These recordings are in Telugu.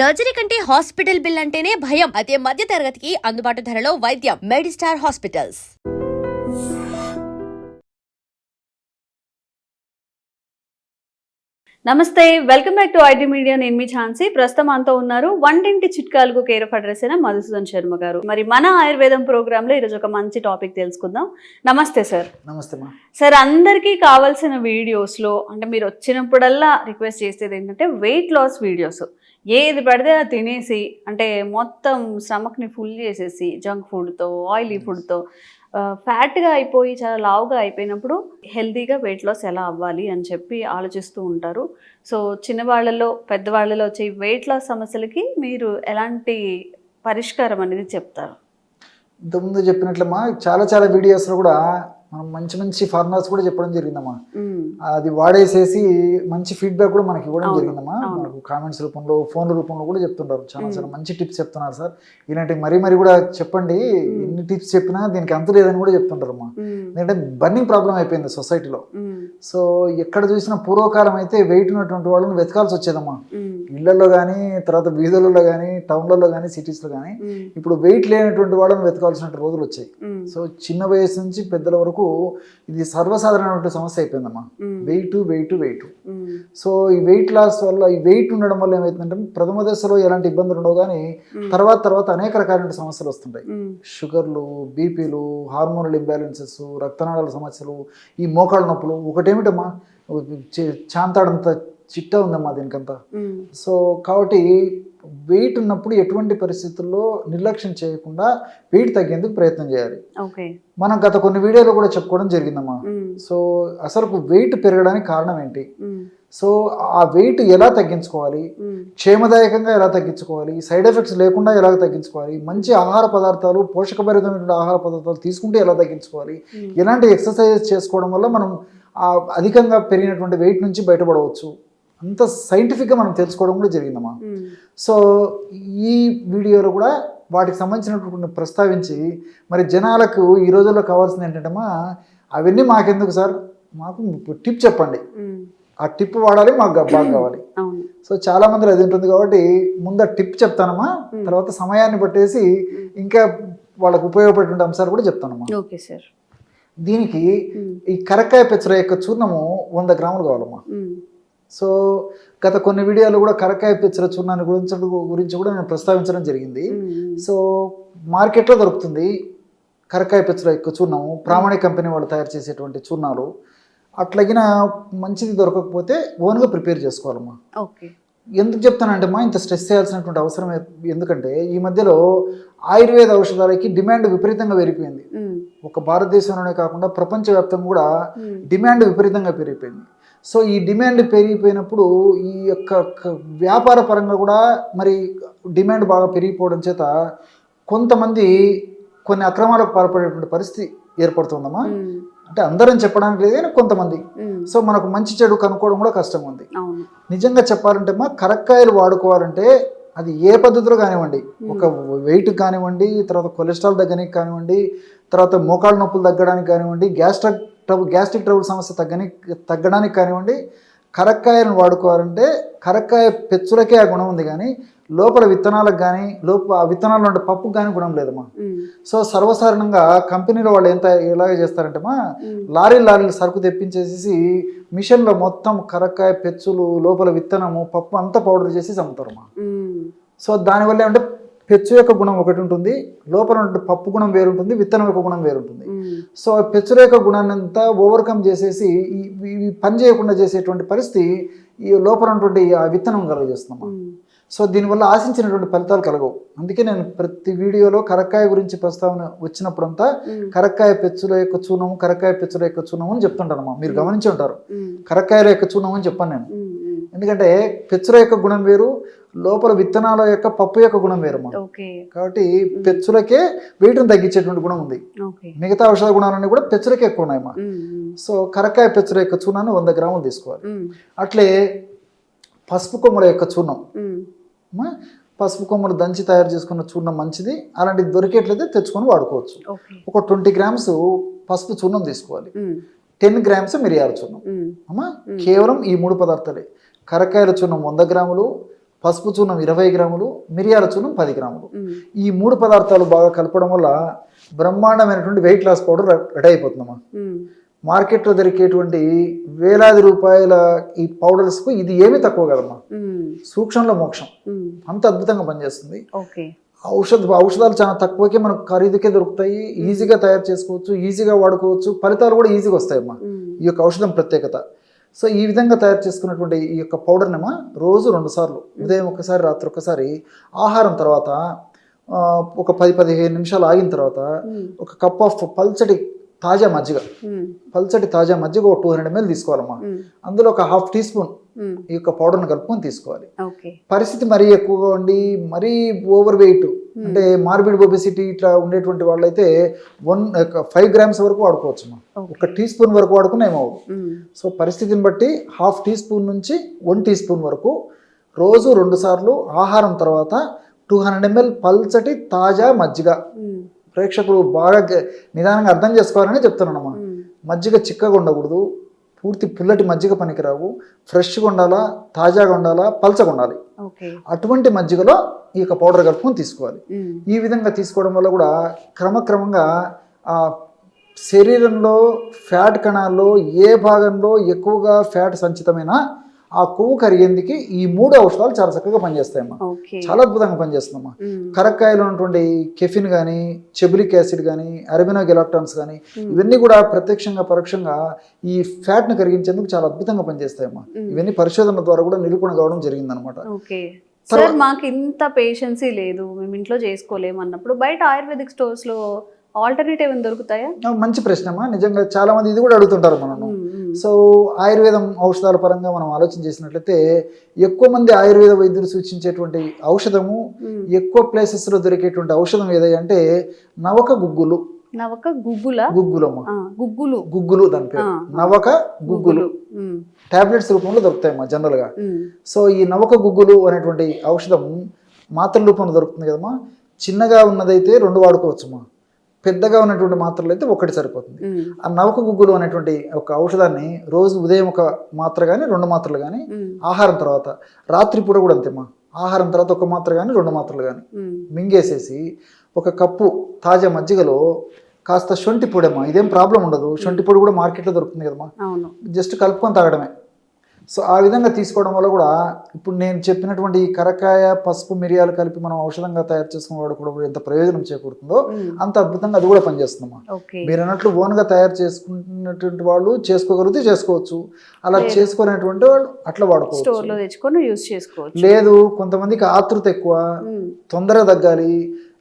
సర్జరీ కంటే హాస్పిటల్ బిల్ అంటేనే భయం. అదే మధ్య తరగతికి అందుబాటు ధరలో వైద్యం. Medistar hospitals. నమస్తే welcome back to IT media. నేను మీ ఛాన్సీ ప్రస్తుతం మనతో ఉన్నారు వంటింటి చిట్కాలకు కేర్ ఆఫ్ అడ్రస్ అయిన మధుసూదన్ శర్మ గారు. మరి మన ఆయుర్వేదం ప్రోగ్రామ్లో ఈరోజు ఒక మంచి టాపిక్ తెలుసుకుందాం. నమస్తే సార్. నమస్తే మా. సార్ అందరికీ కావాల్సిన వీడియోస్లో అంటే మీరు వచ్చినప్పుడల్లా రిక్వెస్ట్ చేసేది ఏంటంటే వెయిట్ లాస్ వీడియోస్. ఏది పడితే అది తినేసి అంటే మొత్తం స్టమక్ని ఫుల్ చేసేసి జంక్ ఫుడ్తో ఆయిలీ ఫుడ్తో ఫ్యాట్గా అయిపోయి చాలా లావుగా అయిపోయినప్పుడు హెల్తీగా వెయిట్ లాస్ ఎలా అవ్వాలి అని చెప్పి ఆలోచిస్తూ ఉంటారు. సో చిన్నవాళ్ళలో పెద్దవాళ్ళలో వచ్చే వెయిట్ లాస్ సమస్యలకి మీరు ఎలాంటి పరిష్కారం అనేది చెప్తారు? ఇంతకుముందు చెప్పినట్లమ్మా చాలా చాలా వీడియోస్లో కూడా మనం మంచి మంచి ఫార్ములాస్ కూడా చెప్పడం జరిగిందమ్మా. మ్మ్. అది వాడేసేసి మంచి ఫీడ్బ్యాక్ కూడా మనకి ఇవ్వడం జరిగిందమ్మా. కామెంట్స్ రూపంలో ఫోన్ రూపంలో కూడా చెప్తుంటారు చాలా చాలా మంచి టిప్స్ చెప్తున్నారు సార్ ఇలాంటి మరీ మరీ కూడా చెప్పండి ఎన్ని టిప్స్ చెప్పినా దీనికి అంత లేదని కూడా చెప్తుంటారు అమ్మా మ్మ్. ఎందుకంటే బర్నింగ్ ప్రాబ్లం అయిపోయింది సొసైటీలో. సో ఎక్కడ చూసినా పూర్వకాలం అయితే వెయిట్ ఉన్నటువంటి వాళ్ళని వెతకాల్సి వచ్చేదమ్మా మ్మ్. ఇళ్ళలో కానీ తర్వాత వీధులలో కానీ టౌన్లలో కానీ సిటీస్లో కానీ. ఇప్పుడు వెయిట్ లేనటువంటి వాళ్ళని వెతకాల్సిన రోజులు వచ్చాయి. సో చిన్న వయసు నుంచి పెద్దల వరకు ఇది సర్వసాధారణమైన సమస్య అయిపోయిందమ్మా మ్మ్. Weight weight weight. సో ఈ వెయిట్ లాస్ వల్ల ఈ వెయిట్ ఉండడం వల్ల ఏమవుతుందంటే ప్రథమ దశలో ఎలాంటి ఇబ్బందులు ఉండవు కానీ తర్వాత తర్వాత అనేక రకాలైన సమస్యలు వస్తుంటాయి. షుగర్లు బీపీలు హార్మోనల్ ఇంబ్యాలెన్సెస్ రక్తనాళాల సమస్యలు ఈ మోకాళ్ళ నొప్పులు ఒకటేమిటమ్మా చాంతాడంత చిట్టా ఉందమ్మా దీనికంతా. సో కాబట్టి వెయిట్ ఉన్నప్పుడు ఎటువంటి పరిస్థితుల్లో నిర్లక్ష్యం చేయకుండా వెయిట్ తగ్గేందుకు ప్రయత్నం చేయాలి మనం గత కొన్ని వీడియోలో కూడా చెప్పుకోవడం జరిగిందమ్మా మ్మ్. సో అసలు వెయిట్ పెరగడానికి కారణం ఏంటి. సో ఆ వెయిట్ ఎలా తగ్గించుకోవాలి. క్షేమదాయకంగా ఎలా తగ్గించుకోవాలి సైడ్ ఎఫెక్ట్స్ లేకుండా ఎలా తగ్గించుకోవాలి మంచి ఆహార పదార్థాలు పోషకభరితమైన ఆహార పదార్థాలు తీసుకుంటే ఎలా తగ్గించుకోవాలి. ఎలాంటి ఎక్సర్సైజెస్ చేసుకోవడం వల్ల మనం అధికంగా పెరిగినటువంటి వెయిట్ నుంచి బయటపడవచ్చు అంత సైంటిఫిక్గా మనం తెలుసుకోవడం కూడా జరిగిందమ్మా మ్మ్. సో ఈ వీడియోలో కూడా వాటికి సంబంధించినటువంటి ప్రస్తావించి మరి జనాలకు ఈ రోజుల్లో కావాల్సింది ఏంటంటమ్మా అవన్నీ మాకెందుకు సార్ మాకు టిప్ చెప్పండి. ఆ టిప్ వాడాలి మాకు బాగా కావాలి. సో చాలా మంది అది ఉంటుంది కాబట్టి ముందు టిప్ చెప్తానమ్మా. తర్వాత సమయాన్ని పట్టేసి ఇంకా వాళ్ళకు ఉపయోగపడే అంశాలు కూడా చెప్తానమ్మా. Okay sir. దీనికి. ఈ కరక్కాయ పెచ్చర యొక్క చూర్ణము వంద గ్రాములు కావాలమ్మా. మ్మ్. సో గత కొన్ని వీడియోలు కూడా కరక్కాయ పెచ్చర చూర్ణాన్ని గురించి గురించి కూడా నేను ప్రస్తావించడం జరిగింది. సో మార్కెట్లో దొరుకుతుంది కరక్కాయ పెచ్చర యొక్క చూర్ణము. ప్రామాణిక కంపెనీ వాళ్ళు తయారు చేసేటువంటి చూర్ణాలు. అట్లాగిన మంచిది దొరకకపోతే ఓన్గా ప్రిపేర్ చేసుకోవాలమ్మా ఓకే ఎందుకు చెప్తానంటే మా ఇంత స్ట్రెస్ చేయాల్సినటువంటి అవసరం ఎందుకంటే ఈ మధ్యలో ఆయుర్వేద ఔషధాలకి డిమాండ్ విపరీతంగా పెరిగిపోయింది. ఒక భారతదేశంలోనే కాకుండా ప్రపంచవ్యాప్తంగా కూడా. డిమాండ్ విపరీతంగా పెరిగిపోయింది సో ఈ డిమాండ్ పెరిగిపోయినప్పుడు ఈ యొక్క వ్యాపార పరంగా కూడా మరి డిమాండ్ బాగా పెరిగిపోవడం చేత కొంతమంది కొన్ని అక్రమాలకు పాల్పడేటువంటి పరిస్థితి ఏర్పడుతుందమ్మా మ్మ్. అంటే అందరం చెప్పడానికి లేదు కానీ కొంతమంది. సో మనకు మంచి చెడు కనుక్కోవడం కూడా కష్టంగా ఉంది నిజంగా చెప్పాలంటే మా కరక్కాయలు వాడుకోవాలంటే అది ఏ పద్ధతిలో కానివ్వండి. ఒక వెయిట్ కానివ్వండి తర్వాత కొలెస్ట్రాల్ తగ్గడానికి కానివ్వండి తర్వాత మోకాళ్ళ నొప్పులు తగ్గడానికి కానివ్వండి గ్యాస్ట్రిక్ ట్రబుల్ గ్యాస్ట్రిక్ ట్రబుల్ సమస్య తగ్గని తగ్గడానికి కానివ్వండి కరక్కాయలను వాడుకోవాలంటే కరక్కాయ పెచ్చులకే ఆ గుణం ఉంది కానీ లోపల విత్తనాలకు కానీ లోపల ఆ విత్తనాలు ఉండే పప్పుకు కానీ గుణం లేదమ్మా మ్మ్. సో సర్వసాధారణంగా కంపెనీలో వాళ్ళు ఎంత ఎలాగ చేస్తారంటే మా మ్మ్. లారీలు సరుకు తెప్పించేసి మిషన్లో మొత్తం కరక్కాయ పెచ్చులు లోపల విత్తనము పప్పు అంతా పౌడర్ చేసి అమ్ముతారు మా మ్మ్. సో దానివల్ల ఏమంటే పెచ్చు యొక్క గుణం ఒకటి ఉంటుంది లోపల ఉండే పప్పు గుణం వేరుంటుంది విత్తనం యొక్క గుణం వేరుంటుంది. సో పెచ్చుల యొక్క గుణాన్ని అంతా ఓవర్కమ్ చేసేసి ఈ ఇవి పని చేయకుండా చేసేటువంటి పరిస్థితి ఈ లోపల ఉన్నటువంటి ఆ విత్తనం కలుగజేస్తున్నాం. సో దీనివల్ల ఆశించినటువంటి ఫలితాలు కలగవు అందుకే నేను ప్రతి వీడియోలో కరక్కాయ గురించి ప్రస్తావన వచ్చినప్పుడంతా. కరక్కాయ పెచ్చుల యొక్క చూనము కరక్కాయ పెచ్చుల యొక్క చూనము అని చెప్తుంటానమ్మా మీరు గమనించి ఉంటారు. కరక్కాయల యొక్క చూనము అని చెప్పాను నేను. ఎందుకంటే పెచ్చుల యొక్క గుణం వేరు లోపల విత్తనాల యొక్క పప్పు యొక్క గుణం వేరమ్మా కాబట్టి పెచ్చులకే వెయిట్ని తగ్గించేటువంటి గుణం ఉంది. మిగతా ఔషధ గుణాలన్నీ కూడా పెచ్చులకే ఎక్కువ ఉన్నాయమ్మా మ్మ్. మ్మ్. సో కరక్కాయ పెచ్చుల యొక్క చూర్ణాన్ని వంద గ్రాములు తీసుకోవాలి. అట్లే పసుపు కొమ్మల యొక్క చూర్ణం. పసుపు కొమ్మలు దంచి తయారు చేసుకున్న చూర్ణం మంచిది. అలాంటిది దొరికేట్లయితే తెచ్చుకొని వాడుకోవచ్చు. ఒక ట్వంటీ గ్రామ్స్ పసుపు చూర్ణం తీసుకోవాలి. టెన్ గ్రామ్స్ మిరియాల చూర్ణం. మ్మ్. అమ్మా కేవలం ఈ మూడు పదార్థాలే. కరక్కాయల చూర్ణం వంద గ్రాములు పసుపు చూర్ణం ఇరవై గ్రాములు మిరియాల చూర్ణం పది గ్రాములు. ఈ మూడు పదార్థాలు బాగా కలపడం వల్ల బ్రహ్మాండమైనటువంటి వెయిట్ లాస్ పౌడర్ రెడీ అయిపోతుందమ్మా మ్మ్. మార్కెట్లో దొరికేటువంటి వేలాది రూపాయల ఈ పౌడర్స్కు ఇది ఏమీ తక్కువ కదమ్మా. మ్మ్. సూక్ష్మంలో మోక్షం. అంత అద్భుతంగా పనిచేస్తుంది. ఔషధ ఔషధాలు చాలా తక్కువకే మనకు ఖరీదుకే దొరుకుతాయి. ఈజీగా తయారు చేసుకోవచ్చు ఈజీగా వాడుకోవచ్చు. ఫలితాలు కూడా ఈజీగా వస్తాయమ్మా. మ్మ్. ఈ యొక్క ఔషధం ప్రత్యేకత. సో ఈ విధంగా తయారు చేసుకున్నటువంటి ఈ యొక్క పౌడర్నేమో రోజు రెండు సార్లు ఉదయం ఒకసారి రాత్రి ఒకసారి ఆహారం తర్వాత ఒక పది పదిహేను నిమిషాలు ఆగిన తర్వాత. ఒక కప్ ఆఫ్ పల్చటి తాజా మజ్జిగ. పల్చటి తాజా మజ్జిగ ఒక టూ హండ్రెడ్ ఎంఎల్ తీసుకోవాలమ్మా మ్మ్. అందులో ఒక హాఫ్ టీ స్పూన్. ఈ యొక్క పౌడర్ని కలుపుకొని తీసుకోవాలి. పరిస్థితి మరీ ఎక్కువగా ఉండి మరీ ఓవర్ వెయిట్ అంటే మార్బిడ్ ఒబెసిటీ ఇట్లా ఉండేటువంటి వాళ్ళైతే వన్ ఫైవ్ గ్రామ్స్ వరకు వాడుకోవచ్చు అమ్మా. ఓకే. ఒక టీ స్పూన్ వరకు వాడుకున్నా ఏమవు. సో పరిస్థితిని బట్టి హాఫ్ టీ స్పూన్ నుంచి వన్ టీ స్పూన్ వరకు రోజు రెండు సార్లు ఆహారం తర్వాత టూ హండ్రెడ్ ఎంఎల్ పల్చటి తాజా మజ్జిగ. ప్రేక్షకులు బాగా నిదానంగా అర్థం చేసుకోవాలని చెప్తున్నానమ్మా. మ్మ్. మజ్జిగ చిక్కగా ఉండకూడదు. పూర్తి పుల్లటి మజ్జిగ పనికిరావు. ఫ్రెష్గా ఉండాలా తాజాగా ఉండాలా పల్చగా ఉండాలి. అటువంటి మజ్జిగలో ఈ యొక్క పౌడర్ కలుపుకొని తీసుకోవాలి. ఈ విధంగా తీసుకోవడం వల్ల కూడా క్రమక్రమంగా ఆ శరీరంలో ఫ్యాట్ కణాల్లో ఏ భాగంలో ఎక్కువగా ఫ్యాట్ సంచితమైనా ఆ కొవ్వు కరిగేందుకు ఈ మూడు ఔషధాలు చాలా చక్కగా పనిచేస్తాయమ్మా. చాలా అద్భుతంగా పనిచేస్తుందమ్మా. మ్మ్. కరక్కాయలో ఉన్నటువంటి కెఫిన్ కానీ చెబులిక్ యాసిడ్ కానీ అరబినో గెలాక్టాన్స్ కానీ. ఇవన్నీ కూడా ప్రత్యక్షంగా పరోక్షంగా ఈ ఫ్యాట్ను కరిగించేందుకు చాలా అద్భుతంగా పనిచేస్తాయమ్మా. మ్మ్. ఇవన్నీ పరిశోధనల ద్వారా కూడా నిరూపణ కావడం జరిగిందనమాట సార్ మాకు ఇంత పేషెన్సీ లేదు. మేము ఇంట్లో చేసుకోలేము అన్నప్పుడు బయట ఆయుర్వేదిక్ స్టోర్స్లో ఆల్టర్నేటివ్ ఏమైనా దొరుకుతాయా? మంచి ప్రశ్నమా? నిజంగా చాలా మంది ఇది కూడా అడుగుతుంటారు మ్మ్. సో ఆయుర్వేదం ఔషధాల పరంగా మనం ఆలోచన చేసినట్లయితే ఎక్కువ మంది ఆయుర్వేద వైద్యులు సూచించేటువంటి ఔషధము. ఎక్కువ places లో దొరికేటువంటి ఔషధం ఏదంటే నవక గుగ్గులు. నవక గుగ్గుల? గుగ్గులమ్మ. గుగ్గులు. గుగ్గులు దాని పేరు. నవక గుగ్గులు. టాబ్లెట్స్ రూపంలో దొరుకుతాయమ్మా జనరల్గా మ్మ్. సో ఈ నవక గుగ్గులు అనేటువంటి ఔషధం మాత్రల రూపంలో దొరుకుతుంది కదమ్మా? చిన్నగా ఉన్నదైతే రెండు వాడుకోవచ్చమ్మా పెద్దగా ఉన్నటువంటి మాత్రలు అయితే ఒకటి సరిపోతుంది. ఆ నవక గుగ్గులు అనేటువంటి ఒక ఔషధాన్ని రోజు ఉదయం ఒక మాత్ర కానీ రెండు మాత్రలు కానీ ఆహారం తర్వాత రాత్రి పూట కూడా అంతేమ్మా ఆహారం తర్వాత ఒక మాత్ర కానీ రెండు మాత్రలు కానీ. మింగేసేసి ఒక కప్పు తాజా మజ్జిగలో కాస్త శొంఠి పొడమ్మా ఇదేం ప్రాబ్లం ఉండదు. శొంఠి పొడి కూడా మార్కెట్లో దొరుకుతుంది కదమ్మా. జస్ట్ కలుపుకొని తాగడమే. సో ఆ విధంగా తీసుకోవడం వల్ల కూడా ఇప్పుడు నేను చెప్పినటువంటి ఈ కరకాయ పసుపు మిరియాలు కలిపి మనం ఔషధంగా తయారు చేసుకుని వాడుకోవడం ఎంత ప్రయోజనం చేకూరుతుందో. అంత అద్భుతంగా అది కూడా పనిచేస్తుందమ్మా మీరు అన్నట్లు ఓన్గా తయారు చేసుకున్నటువంటి వాళ్ళు చేసుకోగలిగితే చేసుకోవచ్చు. అలా. చేసుకోలేనటువంటి వాళ్ళు అట్లా వాడుకోవచ్చు. లేదు కొంతమందికి ఆతృత ఎక్కువ తొందరగా తగ్గాలి.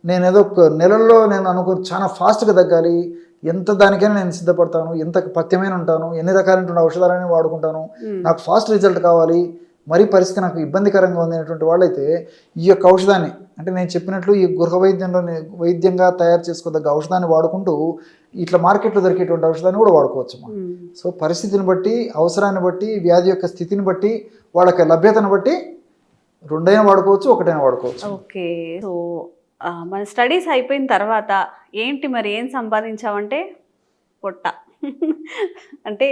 నేను ఏదో ఒక నెలల్లో నేను అనుకో చాలా ఫాస్ట్గా తగ్గాలి. ఎంత దానికైనా నేను సిద్ధపడతాను ఎంత పథ్యమైన ఉంటాను ఎన్ని రకాలైనటువంటి ఔషధాలని వాడుకుంటాను. నాకు ఫాస్ట్ రిజల్ట్ కావాలి మరీ పరిస్థితి నాకు ఇబ్బందికరంగా ఉంది అనేటువంటి వాళ్ళైతే ఈ యొక్క ఔషధాన్ని అంటే నేను చెప్పినట్లు ఈ గృహ వైద్యంలో వైద్యంగా తయారు చేసుకోదగ్గ ఔషధాన్ని వాడుకుంటూ ఇట్లా మార్కెట్లో దొరికేటువంటి ఔషధాన్ని కూడా వాడుకోవచ్చు. సో పరిస్థితిని బట్టి అవసరాన్ని బట్టి వ్యాధి యొక్క స్థితిని బట్టి వాళ్ళకి లభ్యతను బట్టి రెండైనా వాడుకోవచ్చు ఒకటైనా వాడుకోవచ్చు ఓకే సో మన స్టడీస్ అయిపోయిన తర్వాత ఏంటి మరి ఏం సంపాదించామంటే పొట్ట. అంటే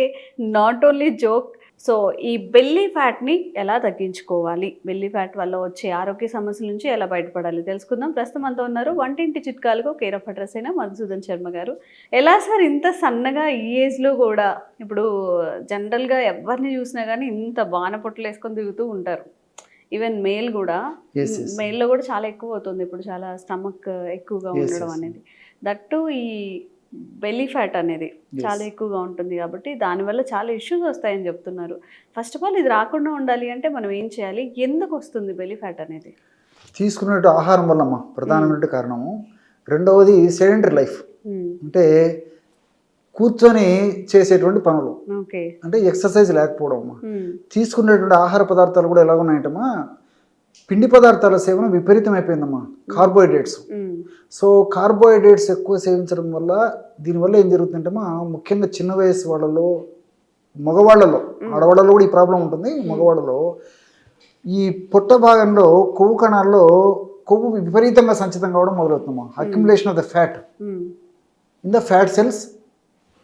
నాట్ ఓన్లీ జోక్. సో ఈ బెల్లీ ఫ్యాట్ని ఎలా తగ్గించుకోవాలి? బెల్లీ ఫ్యాట్ వల్ల వచ్చే ఆరోగ్య సమస్యల నుంచి ఎలా బయటపడాలి తెలుసుకుందాం. ప్రస్తుతం అంతా ఉన్నారు వంటింటి చిట్కాలకు కేర్ ఆఫ్ అడ్రస్ అయిన మధుసూదన్ శర్మ గారు. ఎలా సార్ ఇంత సన్నగా ఈ ఏజ్లో కూడా? ఇప్పుడు జనరల్గా ఎవరిని చూసినా కానీ ఇంత బాణ పొట్టలు వేసుకొని తిరుగుతూ ఉంటారు. ఈవెన్ మేల్ కూడా. మెయిల్లో కూడా చాలా ఎక్కువ అవుతుంది. ఇప్పుడు చాలా స్టమక్ ఎక్కువగా ఉండడం. అనేది. దట్టు ఈ బెల్లీ ఫ్యాట్ అనేది చాలా ఎక్కువగా ఉంటుంది కాబట్టి దానివల్ల చాలా ఇష్యూస్ వస్తాయని చెప్తున్నారు. ఫస్ట్ ఆఫ్ ఆల్ ఇది రాకుండా ఉండాలి అంటే మనం ఏం చేయాలి? ఎందుకు వస్తుంది బెల్లీ ఫ్యాట్ అనేది? తీసుకున్నట్టు ఆహారం వల్లమ్మా ప్రధానమైన కారణము. రెండవది సెడెంటరీ లైఫ్ అంటే కూర్చొని చేసేటువంటి పనులు. అంటే ఎక్సర్సైజ్ లేకపోవడం అమ్మా. తీసుకునేటువంటి ఆహార పదార్థాలు కూడా ఎలా ఉన్నాయంటమ్మా పిండి పదార్థాల సేవన విపరీతం అయిపోయిందమ్మా కార్బోహైడ్రేట్స్. సో కార్బోహైడ్రేట్స్ ఎక్కువ సేవించడం వల్ల దీనివల్ల ఏం జరుగుతుందంటమ్మా? ముఖ్యంగా చిన్న వయసు వాళ్ళలో మగవాళ్ళలో ఆడవాళ్ళలో కూడా ఈ ప్రాబ్లం ఉంటుంది. మగవాళ్ళలో ఈ పొట్ట భాగంలో కొవ్వు కణాల్లో కొవ్వు విపరీతంగా సంచితం కావడం మొదలవుతుందమ్మా. Accumulation of the fat in the fat cells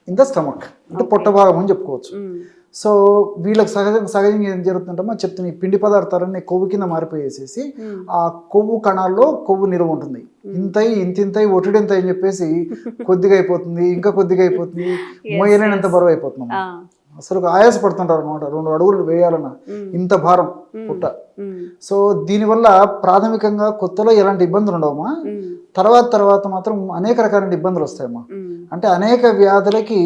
in the stomach అంటే పొట్ట భాగం అని చెప్పుకోవచ్చు. సో వీళ్ళకి సహజంగా సహజంగా ఏం జరుగుతుందంటే చెప్తున్న ఈ పిండి పదార్థాలన్నీ కొవ్వు కింద మారిపోయేసేసి ఉమ్, ఆ కొవ్వు కణాల్లో కొవ్వు నిల్వ ఉంటుంది. ఇంతై ఇంతింతై ఒటిడింత అని చెప్పేసి కొద్దిగా అయిపోతుంది ఇంకా కొద్దిగా అయిపోతుంది మోయలేనంత బరువు అయిపోతున్నాం అసలు ఆయాస పడుతుంటారు అనమాట రెండు అడుగులు వేయాలన్న ఇంత భారం పుట్ట. సో దీనివల్ల ప్రాథమికంగా కొత్తలో ఎలాంటి ఇబ్బందులు ఉండవమ్మా. తర్వాత తర్వాత మాత్రం అనేక రకాలైన ఇబ్బందులు వస్తాయమ్మా. అంటే అనేక వ్యాధులకి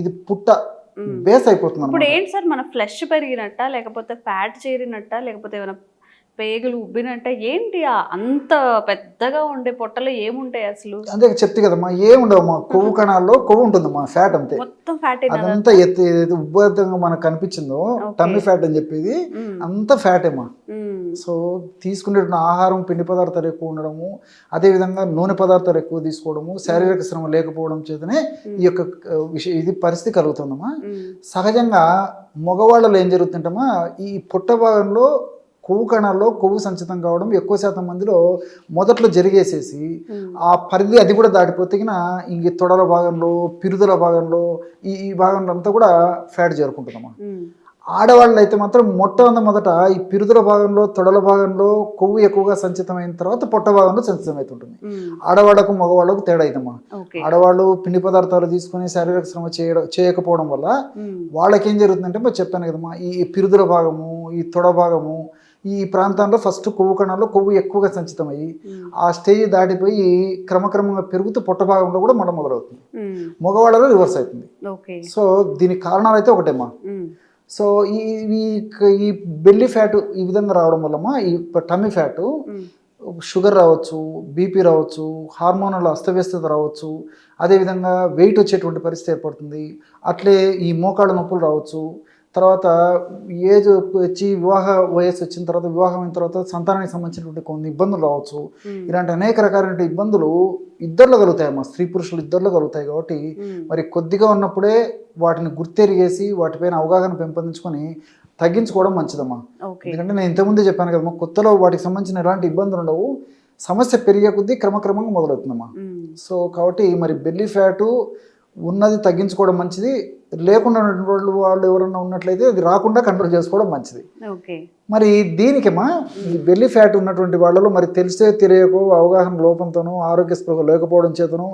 ఇది పుట్ట. బేస్ అయిపోతుంది ఇప్పుడు. ఏంటి సార్ మన ఫ్లెష్ పెరిగినట్ట లేకపోతే ఫ్యాట్ చేరినట్ట లేకపోతే ఏమైనా పేగులు ఉబ్బినట్ట ఏంటి అంత పెద్దగా ఉండే పొట్టలో ఏముంటాయి అసలు? అంతే చెప్తే కదమ్మా ఏముండవమ్మా కొవ్వు కణాల్లో కొవ్వు ఉంటుందమ్మా ఫ్యాట్ అంతే. మొత్తం ఫ్యాట్ అదంతా ఎత్తు ఏదైతే ఉబ్బతంగా మనకు కనిపించిందో. టమ్మీ ఫ్యాట్ అని చెప్పేది అంత ఫ్యాటేమా సో తీసుకునేటువంటి ఆహారం పిండి పదార్థాలు ఎక్కువ ఉండడము అదేవిధంగా నూనె పదార్థాలు ఎక్కువ తీసుకోవడము శారీరక శ్రమ లేకపోవడం చేతనే ఈ యొక్క విషయం ఇది పరిస్థితి కలుగుతుందమ్మా. సహజంగా మగవాళ్ళలో ఏం జరుగుతుంటమ్మా ఈ పుట్ట భాగంలో కొవ్వు కణాల్లో కొవ్వు సంచితం కావడం ఎక్కువ శాతం మందిలో మొదట్లో జరిగేసేసి ఆ పరిధి అది కూడా దాటిపోతే ఇంక తొడల భాగంలో పిరుదుల భాగంలో ఈ ఈ భాగంలో అంతా కూడా ఫ్యాట్ చేరుకుంటుందమ్మా. ఆడవాళ్ళు అయితే మాత్రం మొట్టమొదట ఈ పిరుదుల భాగంలో తొడల భాగంలో కొవ్వు ఎక్కువగా సంచితమైన తర్వాత పొట్ట భాగంలో సంచితం అవుతుంటుంది ఆడవాళ్ళకు మగవాళ్ళకు తేడా అయితమ్మా ఓకే. ఆడవాళ్ళు పిండి పదార్థాలు తీసుకొని శారీరక శ్రమ చేయడం చేయకపోవడం వల్ల వాళ్ళకి ఏం జరుగుతుందంటే మరి చెప్పాను కదమ్మా ఈ పిరుదుల భాగము ఈ తొడ భాగము ఈ ప్రాంతంలో ఫస్ట్ కొవ్వు కణాల్లో కొవ్వు ఎక్కువగా సంచితమయ్యి ఆ స్టేజ్ దాటిపోయి క్రమక్రమంగా పెరుగుతూ పొట్ట భాగంలో కూడా మొడ మొదలవుతుంది. మగవాళ్ళలో రివర్స్ అవుతుంది. సో దీనికి కారణాలు అయితే ఒకటేమ్మా సో ఈ ఈ బెల్లి ఫ్యాట్ ఈ విధంగా రావడం వల్లమ్మా ఈ టమ్మీ ఫ్యాటు షుగర్ రావచ్చు బీపీ రావచ్చు హార్మోనల్ అస్తవ్యస్తత రావచ్చు అదేవిధంగా వెయిట్ వచ్చేటువంటి పరిస్థితి ఏర్పడుతుంది. అట్లే ఈ మోకాళ్ళ నొప్పులు రావచ్చు తర్వాత ఏజ్ వచ్చి వివాహ వయస్సు వచ్చిన తర్వాత వివాహం అయిన తర్వాత సంతానానికి సంబంధించినటువంటి కొన్ని ఇబ్బందులు రావచ్చు. ఇలాంటి అనేక రకాలైన ఇబ్బందులు ఇద్దరిలో కలుగుతాయమ్మా. స్త్రీ పురుషులు ఇద్దరిలో కలుగుతాయి కాబట్టి మరి కొద్దిగా ఉన్నప్పుడే వాటిని గుర్తెరిగేసి వాటిపైన అవగాహన పెంపొందించుకొని తగ్గించుకోవడం మంచిదమ్మా. ఎందుకంటే నేను ఇంతకుముందే చెప్పాను కదమ్మా కొత్తలో వాటికి సంబంధించిన ఎలాంటి ఇబ్బందులు ఉండవు. సమస్య పెరిగే కొద్దీ క్రమక్రమంగా మొదలవుతుందమ్మా. సో కాబట్టి మరి బెల్లీ ఫ్యాటు ఉన్నది తగ్గించుకోవడం మంచిది. లేకుండా ఉన్నటువంటి వాళ్ళు ఎవరన్నా ఉన్నట్లయితే అది రాకుండా కంట్రోల్ చేసుకోవడం మంచిది. మరి దీనికేమా? ఈ బెల్లి ఫ్యాట్ ఉన్నటువంటి వాళ్ళలో మరి తెలిసే తెలియకో అవగాహన లోపంతోనో ఆరోగ్య స్పృహ లేకపోవడం చేతను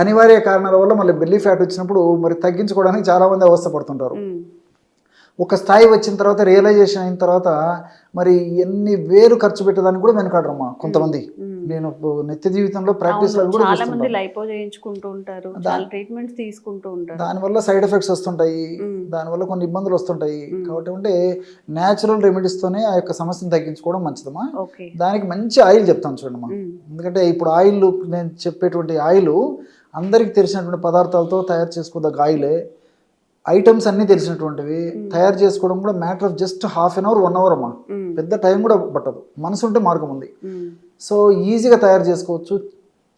అనివార్య కారణాల వల్ల మళ్ళీ బెల్లి ఫ్యాట్ వచ్చినప్పుడు మరి తగ్గించుకోవడానికి చాలామంది అవస్థ పడుతుంటారు ఒక స్థాయి వచ్చిన తర్వాత రియలైజేషన్ అయిన తర్వాత మరి ఎన్ని వేలు ఖర్చు పెట్టడానికి కూడా వెనకాడరమ్మా కొంతమంది. నేను నిత్య జీవితంలో ప్రాక్టీస్లో కూడా చాలా మంది చూస్తుంటాను. లైపో చేయించుకుంటూ ఉంటారు చాలా ట్రీట్మెంట్స్ తీసుకుంటూ ఉంటారు. దానివల్ల సైడ్ ఎఫెక్ట్స్ వస్తుంటాయి. దానివల్ల కొన్ని ఇబ్బందులు వస్తుంటాయి. కాబట్టి అంటే న్యాచురల్ రెమెడీస్తోనే ఆ యొక్క సమస్యను తగ్గించుకోవడం మంచిదమ్మా. దానికి మంచి ఆయిల్ చెప్తాను చూడమ్మా ఎందుకంటే ఇప్పుడు ఆయిల్ నేను చెప్పేటువంటి ఆయిల్ అందరికి తెలిసినటువంటి పదార్థాలతో తయారు చేసుకోదగ్గ ఆయిలే. ఐటమ్స్ అన్నీ తెలిసినటువంటివి తయారు చేసుకోవడం కూడా matter of just half an hour one hour అమ్మా పెద్ద టైం కూడా పట్టదు. మనసు ఉంటే మార్గం ఉంది. సో ఈజీగా తయారు చేసుకోవచ్చు.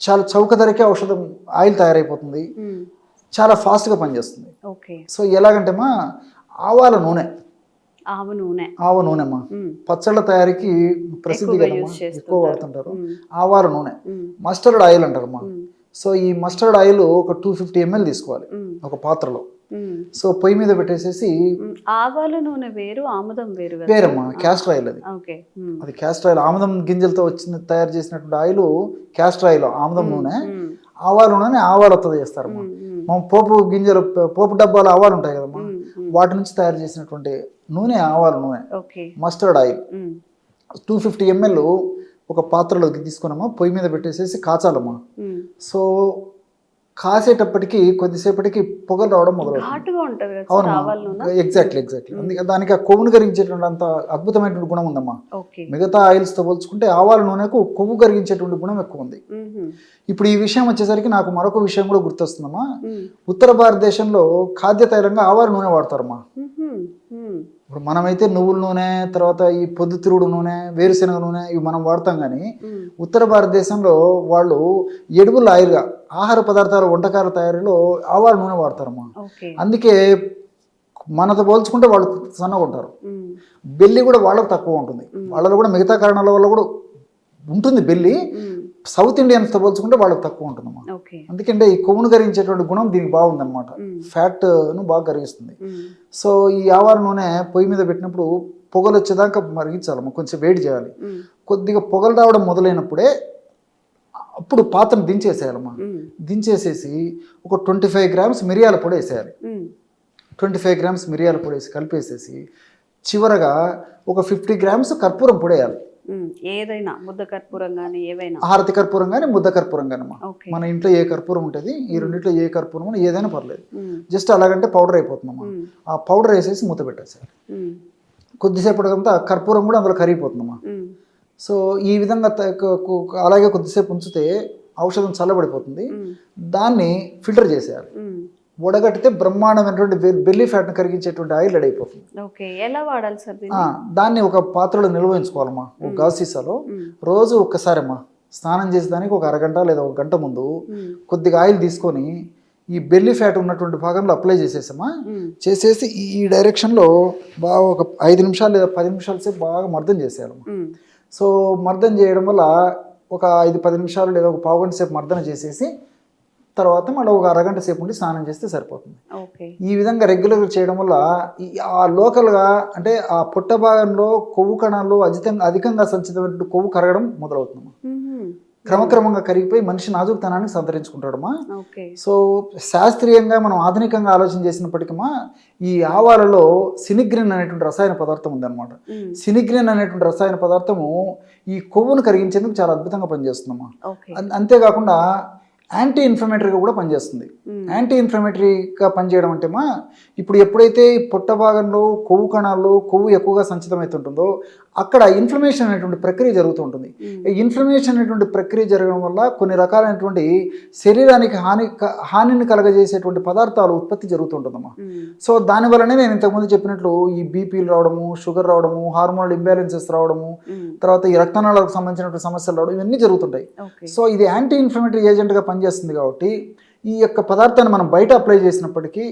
చాలా చౌక ధరకే ఔషధం ఆయిల్ తయారైపోతుంది. చాలా ఫాస్ట్గా పనిచేస్తుంది. సో ఎలాగంటేమా ఆవాల నూనె. ఆవు నూనె. ఆవ నూనెమ్మా మ్మ్. పచ్చళ్ళ తయారీకి ప్రసిద్ధి. ఎక్కువ వాడుతుంటారు. ఆవాల నూనె. మస్టర్డ్ ఆయిల్ అంటారమ్మా మ్మ్. సో ఈ మస్టర్డ్ ఆయిల్ ఒక టూ ఫిఫ్టీ ఎంఎల్ తీసుకోవాలి. ఒక పాత్రలో. సో పొయ్యి మీద పెట్టేసేసి. ఆవాల నూనె వేరు ఆముదం వేరు వేరమ్మా క్యాస్టర్ ఆయిల్ అది. అది క్యాస్టర్ ఆయిల్ ఆముదం గింజలతో వచ్చిన తయారు చేసినటువంటి ఆయిల్ క్యాస్టర్ ఆయిల్ ఆముదం నూనె. ఆవాల నూనె ఆవాలతో చేస్తారమ్మా మ్మ్. మ్మ్. మనం పోపు గింజలు పోపు డబ్బాలు ఆవాలు ఉంటాయి కదమ్మా మ్మ్. మ్మ్. వాటి నుంచి తయారు చేసినటువంటి నూనె ఆవాల నూనె mustard oil. Two fifty ML ఒక పాత్రలోకి తీసుకున్నామా పొయ్యి మీద పెట్టేసేసి కాచాలమ్మా మ్మ్. సో కాసేటప్పటికి కొద్దిసేపటికి పొగలు రావడం మొదలవుతుంది అవునమ్మా ఎగ్జాక్ట్లీ ఎగ్జాక్ట్లీ అందుకే దానికి ఆ కొవ్వును కరిగించేటువంటి అంత అద్భుతమైనటువంటి గుణం ఉందమ్మా మిగతా ఆయిల్స్తో పోల్చుకుంటే ఆవాల నూనెకు కొవ్వు కరిగించేటువంటి గుణం ఎక్కువ ఉంది. ఇప్పుడు ఈ విషయం వచ్చేసరికి నాకు మరొక విషయం కూడా గుర్తొస్తుందమ్మా మ్మ్. ఉత్తర భారతదేశంలో ఖాద్య తైలంగా ఆవాల నూనె వాడతారమ్మా మ్మ్. మ్మ్. ఇప్పుడు మనమైతే నువ్వుల నూనె తర్వాత ఈ పొద్దుతిరుగుడు నూనె వేరుశెనగ నూనె ఇవి మనం వాడతాం కానీ. ఉత్తర భారతదేశంలో వాళ్ళు ఎడుగుల ఆయిల్గా ఆహార పదార్థాల వంటకాల తయారీలో ఆవాల నూనె వాడతారమ్మా ఓకే. అందుకే మనతో పోల్చుకుంటే వాళ్ళు సన్నగా ఉంటారు. బెల్లి కూడా వాళ్ళకు తక్కువ ఉంటుంది. వాళ్ళలో కూడా మిగతా కారణాల వల్ల కూడా ఉంటుంది బెల్లి. సౌత్ ఇండియన్స్తో పోల్చుకుంటే వాళ్ళకి తక్కువ ఉంటుందమ్మా. ఓకే. ఎందుకంటే ఈ కొవ్వును కరిగించేటువంటి గుణం దీనికి బాగుందన్నమాట. ఫ్యాట్ను బాగా కరిగిస్తుంది. సో ఈ ఆవార నూనె పొయ్యి మీద పెట్టినప్పుడు పొగలు వచ్చేదాకా మరిగించాలమ్మా. కొంచెం వేడి చేయాలి. కొద్దిగా పొగలు రావడం మొదలైనప్పుడే అప్పుడు పాత్రను దించేసేయాలమ్మా మ్మ్. దించేసేసి ఒక ట్వంటీ ఫైవ్ గ్రామ్స్ మిరియాల పొడి వేసేయాలి. ట్వంటీ ఫైవ్ గ్రామ్స్ మిరియాల పొడి వేసి కలిపేసేసి చివరగా ఒక ఫిఫ్టీ గ్రామ్స్ కర్పూరం పొడి వేయాలి. ఏదైనా ముద్ద కర్పూరం కానీ ఏవైనా హారతి కర్పూరం కానీ ముద్ద కర్పూరం ఓకే మన ఇంట్లో ఏ కర్పూరం ఉంటుంది ఈ రెండింటిలో ఏ కర్పూరం ఏదైనా పర్లేదు. జస్ట్ అలాగంటే పౌడర్ అయిపోతుందమ్మా మ్మ్. ఆ పౌడర్ వేసేసి మూత పెట్టేసారు మ్మ్. కొద్దిసేపటికంతా కర్పూరం కూడా అందులో కరిగిపోతుందమ్మా మ్మ్. సో ఈ విధంగా అలాగే కొద్దిసేపు ఉంచితే ఔషధం చల్లబడిపోతుంది. దాన్ని ఫిల్టర్ చేసేయాలి. వడగట్టితే బ్రహ్మాండమైనటువంటి బెల్లీ ఫ్యాట్ని కరిగించేటువంటి ఆయిల్ రెడీ అయిపోతుంది ఓకే ఎలా వాడాలి సార్ దీన్ని ఒక పాత్రలో నిల్వ ఉంచుకోవాలమ్మా ఒక గాజు సీసాలో మ్మ్. రోజు ఒక్కసారమ్మా స్నానం చేసేదానికి ఒక అరగంట లేదా ఒక గంట ముందు. కొద్దిగా ఆయిల్ తీసుకొని ఈ బెల్లీ ఫ్యాట్ ఉన్నటువంటి భాగంలో అప్లై చేసేసామా. చేసేసి ఈ డైరెక్షన్లో బాగా ఒక ఐదు నిమిషాలు లేదా పది నిమిషాల సేపు బాగా మర్దం చేసేయాలమ్మా మ్మ్. సో మర్దన చేయడం వల్ల ఒక ఐదు పది నిమిషాలు లేదా ఒక పావు గంట సేపు మర్దన చేసేసి తర్వాత మళ్ళీ ఒక అరగంట సేపు ఉండి స్నానం చేస్తే సరిపోతుంది. ఈ విధంగా రెగ్యులర్గా చేయడం వల్ల ఆ లోకల్గా అంటే ఆ పుట్ట భాగంలో కొవ్వు కణాలు అధికంగా అధికంగా సంచితమైన కొవ్వు కరగడం మొదలవుతుంది. క్రమక్రమంగా కరిగిపోయి మనిషి నాజుకుతనాన్ని సంతరించుకుంటాడమ్మా. సో శాస్త్రీయంగా మనం ఆధునికంగా ఆలోచన చేసినప్పటికీ ఈ ఆవాలలో సినిగ్రిన్ అనేటువంటి రసాయన పదార్థం ఉందన్నమాట. సినిగ్రిన్ అనేటువంటి రసాయన పదార్థము ఈ కొవ్వును కరిగించేందుకు చాలా అద్భుతంగా పనిచేస్తుందమ్మా. అంతేకాకుండా యాంటీ ఇన్ఫ్లమేటరీగా కూడా పనిచేస్తుంది. యాంటీ ఇన్ఫ్లమేటరీగా పనిచేయడం అంటేమా ఇప్పుడు ఎప్పుడైతే పొట్ట భాగంలో కొవ్వు కణాల్లో కొవ్వు ఎక్కువగా సంచితమవుతుంటుందో అక్కడ ఇన్ఫ్లమేషన్ అనేటువంటి ప్రక్రియ జరుగుతూ ఉంటుంది. ఈ ఇన్ఫ్లమేషన్ అనేటువంటి ప్రక్రియ జరగడం వల్ల కొన్ని రకాలైనటువంటి శరీరానికి హాని క- హానిని కలగజేసేటువంటి పదార్థాలు ఉత్పత్తి జరుగుతుంటుందమ్మా మ్మ్. సో దానివల్లనే నేను ఇంతకుముందు చెప్పినట్లు ఈ బీపీలు రావడము షుగర్ రావడము హార్మోనల్ ఇంబ్యాలెన్సెస్ రావడము. తర్వాత ఈ రక్తనాళాలకు సంబంధించినటువంటి సమస్యలు రావడం ఇవన్నీ జరుగుతుంటాయి సో ఇది యాంటీ ఇన్ఫ్లమేటరీ ఏజెంట్గా పనిచేస్తుంది కాబట్టి ఈ యొక్క పదార్థాన్ని మనం బయట అప్లై చేసినప్పటికీ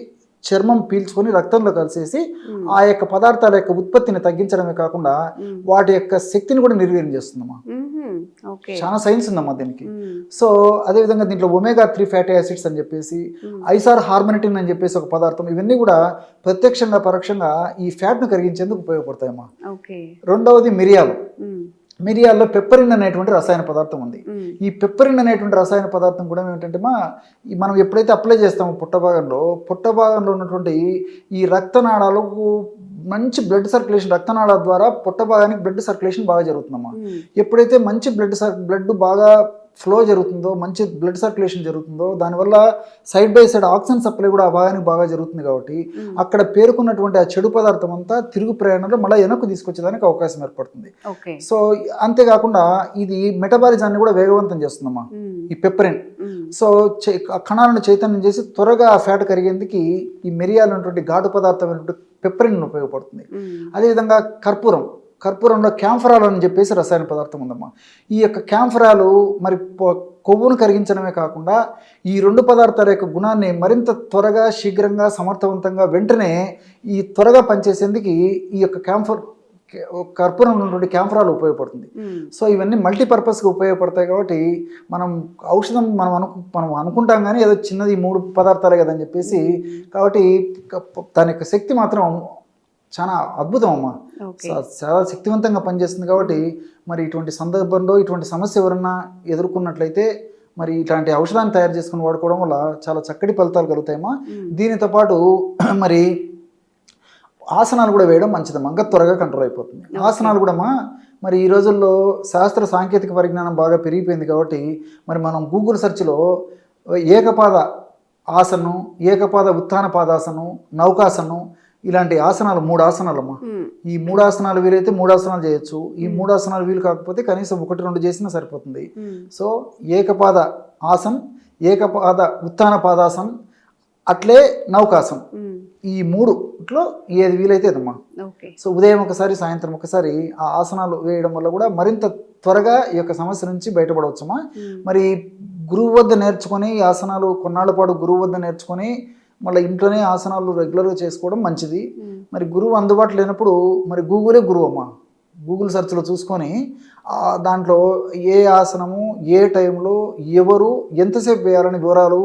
చర్మం పీల్చుకొని రక్తంలో కలిసేసి. ఆ యొక్క పదార్థాల యొక్క ఉత్పత్తిని తగ్గించడమే కాకుండా. వాటి యొక్క శక్తిని కూడా నిర్వీర్యం చేస్తుందమ్మా చాలా సైన్స్ ఉందమ్మా దీనికి. సో అదేవిధంగా దీంట్లో ఒమేగా త్రీ ఫ్యాటీ యాసిడ్స్ అని చెప్పేసి. ఐసార్ హార్మోనిటిన్ అని చెప్పేసి ఒక పదార్థం ఇవన్నీ కూడా ప్రత్యక్షంగా పరోక్షంగా ఈ ఫ్యాట్ను కరిగించేందుకు ఉపయోగపడతాయమ్మా రెండవది మిరియాలు. మిరియాల్లో పెప్పరిన్ అనేటువంటి రసాయన పదార్థం ఉంది. ఈ పెప్పరిన్ అనేటువంటి రసాయన పదార్థం కూడా ఏమిటంటే మా మనం ఎప్పుడైతే అప్లై చేస్తామో పుట్ట భాగంలో పుట్ట భాగంలో ఉన్నటువంటి ఈ రక్తనాళాలకు మంచి బ్లడ్ సర్క్యులేషన్ రక్తనాళాల ద్వారా పుట్ట భాగానికి బ్లడ్ సర్క్యులేషన్ బాగా జరుగుతుందమ్మా మ్మ్. ఎప్పుడైతే మంచి బ్లడ్ సర్ బ్లడ్ బాగా ఫ్లో జరుగుతుందో మంచి బ్లడ్ సర్క్యులేషన్ జరుగుతుందో దానివల్ల side by side oxygen supply కూడా ఆ భాగానికి బాగా జరుగుతుంది కాబట్టి. అక్కడ పేరుకున్నటువంటి ఆ చెడు పదార్థం అంతా తిరుగు ప్రయాణంలో మళ్ళీ వెనక్కు తీసుకొచ్చేదానికి అవకాశం ఏర్పడుతుంది సో అంతేకాకుండా ఇది మెటబాలిజాన్ని కూడా వేగవంతం చేస్తుందమ్మా మ్మ్. ఈ పెప్పరిన్. సో కణాలను చైతన్యం చేసి త్వరగా ఆ ఫ్యాట్ కరిగేందుకు ఈ మిరియాలు ఉన్నటువంటి ఘాటు పదార్థమైనటువంటి పెప్పరిన్ ఉపయోగపడుతుంది. అదేవిధంగా కర్పూరం కర్పూరంలో క్యాంఫరాల్ అని చెప్పేసి రసాయన పదార్థం ఉందమ్మా. ఈ యొక్క క్యాంఫరాలు మరి కొవ్వును కరిగించడమే కాకుండా ఈ రెండు పదార్థాల యొక్క గుణాన్ని మరింత త్వరగా శీఘ్రంగా సమర్థవంతంగా వెంటనే ఈ త్వరగా పనిచేసేందుకు ఈ యొక్క క్యాంఫర్ కర్పూరం ఉన్నటువంటి క్యాంఫరాలు ఉపయోగపడుతుంది. సో ఇవన్నీ మల్టీపర్పస్గా ఉపయోగపడతాయి కాబట్టి మనం ఔషధం మనం అను మనం అనుకుంటాం కానీ ఏదో చిన్నది మూడు పదార్థాలే కదని చెప్పేసి కాబట్టి దాని యొక్క శక్తి మాత్రం చాలా అద్భుతం అమ్మా. చాలా శక్తివంతంగా పనిచేస్తుంది కాబట్టి మరి ఇటువంటి సందర్భంలో ఇటువంటి సమస్య ఎవరన్నా ఎదుర్కొన్నట్లయితే మరి ఇట్లాంటి ఔషధాన్ని తయారు చేసుకుని వాడుకోవడం వల్ల చాలా చక్కటి ఫలితాలు కలుగుతాయమ్మా. మ్మ్. దీనితో పాటు మరి ఆసనాలు కూడా వేయడం మంచిదమ్మా. ఇంకా త్వరగా కంట్రోల్ అయిపోతుంది. ఆసనాలు కూడా అమ్మా మరి ఈ రోజుల్లో శాస్త్ర సాంకేతిక పరిజ్ఞానం బాగా పెరిగిపోయింది కాబట్టి మరి మనం గూగుల్ సెర్చ్లో ఏకపాద ఆసనం ఏకపాద ఉత్థాన పాదాసనం నౌకాసనం ఇలాంటి ఆసనాలు మూడు ఆసనాలమ్మా మ్మ్. ఈ మూడు ఆసనాలు వీలైతే మూడు ఆసనాలు చేయొచ్చు ఈ మూడు ఆసనాలు వీలు కాకపోతే కనీసం ఒకటి రెండు చేసినా సరిపోతుంది. సో ఏకపాద ఆసన్ ఏకపాద ఉత్థాన పాదాసన్ అట్లే నౌకాసనం మ్మ్. ఈ మూడుట్లో ఏది వీలైతే అదమ్మా ఓకే సో ఉదయం ఒకసారి సాయంత్రం ఒకసారి ఆ ఆసనాలు వేయడం వల్ల కూడా మరింత త్వరగా ఈ యొక్క సమస్య నుంచి బయటపడవచ్చమ్మా మ్మ్. మరి గురువు వద్ద నేర్చుకొని ఈ ఆసనాలు కొన్నాళ్ళ పాటు గురువు వద్ద నేర్చుకొని మళ్ళీ ఇంట్లోనే ఆసనాలు రెగ్యులర్గా చేసుకోవడం మంచిది. మరి గురువు అందుబాటులో లేనప్పుడు మరి గూగులే గురువు అమ్మా. గూగుల్ సెర్చ్లో చూసుకొని దాంట్లో ఏ ఆసనము ఏ టైంలో ఎవరు ఎంతసేపు వేయాలని వివరాలు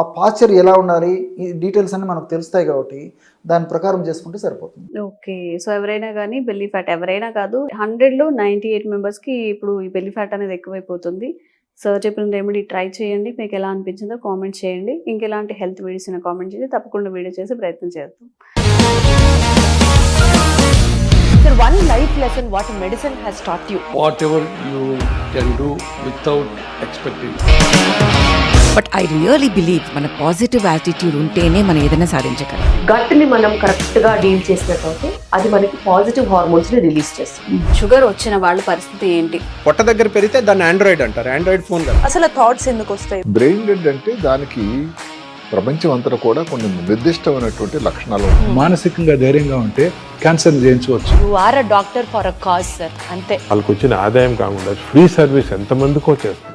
ఆ పాశ్చర్ ఎలా ఉండాలి ఈ డీటెయిల్స్ అన్ని మనకు తెలుస్తాయి కాబట్టి దాని ప్రకారం చేసుకుంటే సరిపోతుంది. ఓకే. సో ఎవరైనా కానీ బెల్లీ ఫ్యాట్ ఎవరైనా కాదు హండ్రెడ్లో నైంటీ ఎయిట్ మెంబర్స్కి ఇప్పుడు ఈ బెల్లీ ఫ్యాట్ అనేది ఎక్కువైపోతుంది. సో చెప్పిన రెమెడీ ట్రై చేయండి మీకు ఎలా అనిపించిందో కామెంట్ చేయండి ఇంకెలాంటి హెల్త్ వీడియోస్ కామెంట్ చేయండి తప్పకుండా వీడియో చేసి ప్రయత్నం చేద్దాం Sir, one life lesson what medicine has taught you. whatever you can do without expecting. But I really believe మన పాజిటివ్ యాటిట్యూడ్ ఉంటేనే మనం ఏదైనా సాధించగలం గట్ని మనం కరెక్ట్గా డీల్ చేసినట్లయితే అది మనకి పాజిటివ్ హార్మోన్స్ని రిలీజ్ చేస్తుంది. షుగర్ వచ్చిన వాళ్ళ పరిస్థితి ఏంటి? పొట్ట దగ్గర పెరిగితే దాన్ని ఆండ్రాయిడ్ అంటారు ఆండ్రాయిడ్ ఫోన్ కదా. అసలు థాట్స్ ఎందుకు వస్తాయి? బ్రెయిన్ డెడ్ అంటే దానికి ప్రపంచం అంతా కూడా కొన్ని నిర్దిష్టమైనటువంటి లక్షణాలు మానసికంగా ధైర్యంగా ఉంటే క్యాన్సర్ జయించవచ్చు. You are a doctor for a cause, sir. అంతే. వాళ్ళకి వచ్చిన ఆదాయం కాకుండా ఫ్రీ సర్వీస్ ఎంతమందికో చేస్తారు